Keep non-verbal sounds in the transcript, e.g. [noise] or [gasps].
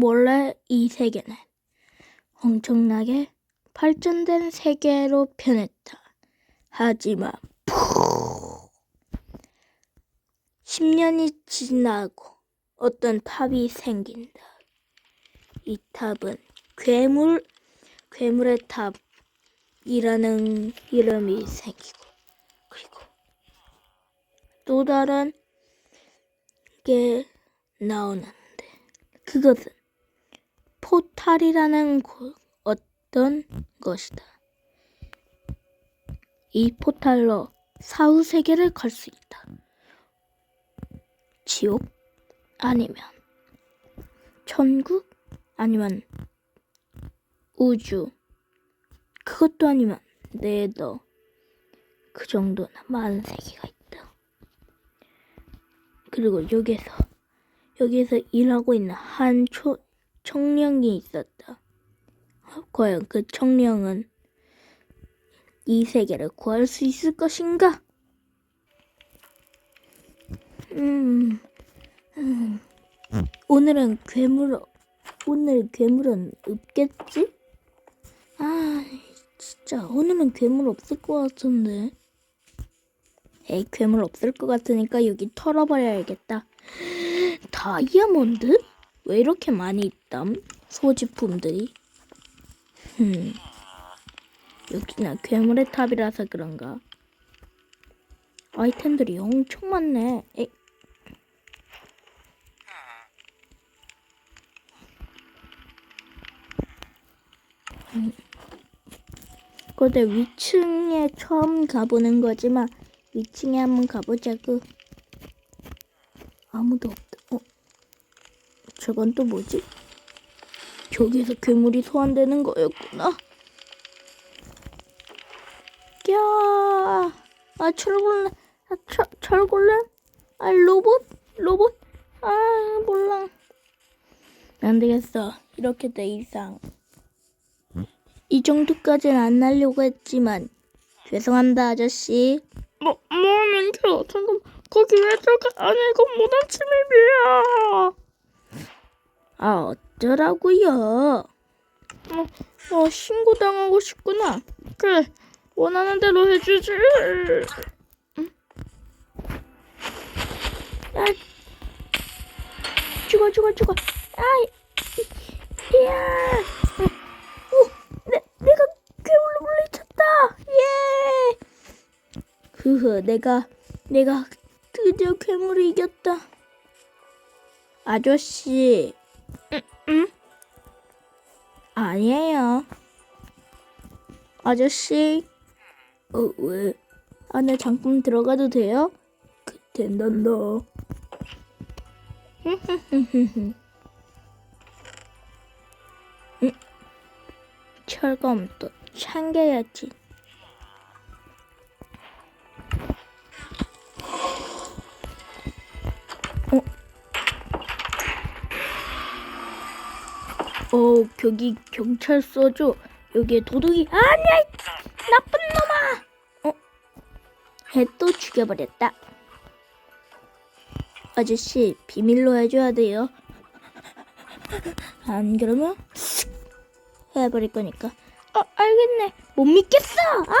원래 이 세계는 엄청나게 발전된 세계로 변했다. 하지만 10년이 지나고 어떤 탑이 생긴다. 이 탑은 괴물 괴물의 탑이라는 이름이 생기고 그리고 또 다른 게 나오는데 그것은 포탈이라는 곳, 어떤 것이다. 이 포탈로 사후 세계를 갈수 있다. 지옥 아니면 천국 아니면 우주 그것도 아니면 네더 그 정도는 많은 세계가 있다. 그리고 여기서 여기서 일하고 있는 한 초, 청령이 있었다. 과연 그 청령은 이 세계를 구할 수 있을 것인가? 음, 음. 오늘은 괴물, 오늘 괴물은 없겠지? 아, 진짜 오늘은 괴물 없을 것 같은데. 에이, 괴물 없을 것 같으니까 여기 털어버려야겠다. [gasps] 다이아몬드? 왜 이렇게 많이 있담? 소지품들이. 음. 여기는 괴물의 탑이라서 그런가. 아이템들이 엄청 많네. 에이. 음. 근데 위층에 처음 가보는 거지만 위층에 한번 가보자고. 아무도. 어? 저건 또 뭐지? 저기서 괴물이 소환되는 거였구나. 야, 아 철골렘, 아, 철 철골렘, 아 로봇, 로봇, 아 몰라. 안 되겠어. 이렇게 돼 이상. 이 정도까지는 안 날려고 했지만 죄송합니다 아저씨. 뭐, 뭐는 겨 잠깐 거기 왜 들어가 아니 이거 무단 침입이야 아 어쩌라고요? 어, 어 신고당하고 싶구나 그래 원하는 대로 해주지 아, 죽어 죽어 죽어. 아이, 이야. 오, 내 내가 괴물로 물리쳤다. 예. 흐흐, 내가 내가 드디어 괴물을 이겼다. 아저씨. 응? 아니에요. 아저씨. 어, 왜? 안에 잠깐 들어가도 돼요? 그, 된단다. 응? [laughs] 철검 또 챙겨야지. 어? 어, 여기 경찰서죠? 여기에 도둑이 아니야! 이 나쁜 놈아! 어? 해또 죽여버렸다. 아저씨 비밀로 해줘야 돼요. 안 그러면 쓱 해버릴 거니까. 어 알겠네. 못 믿겠어. 아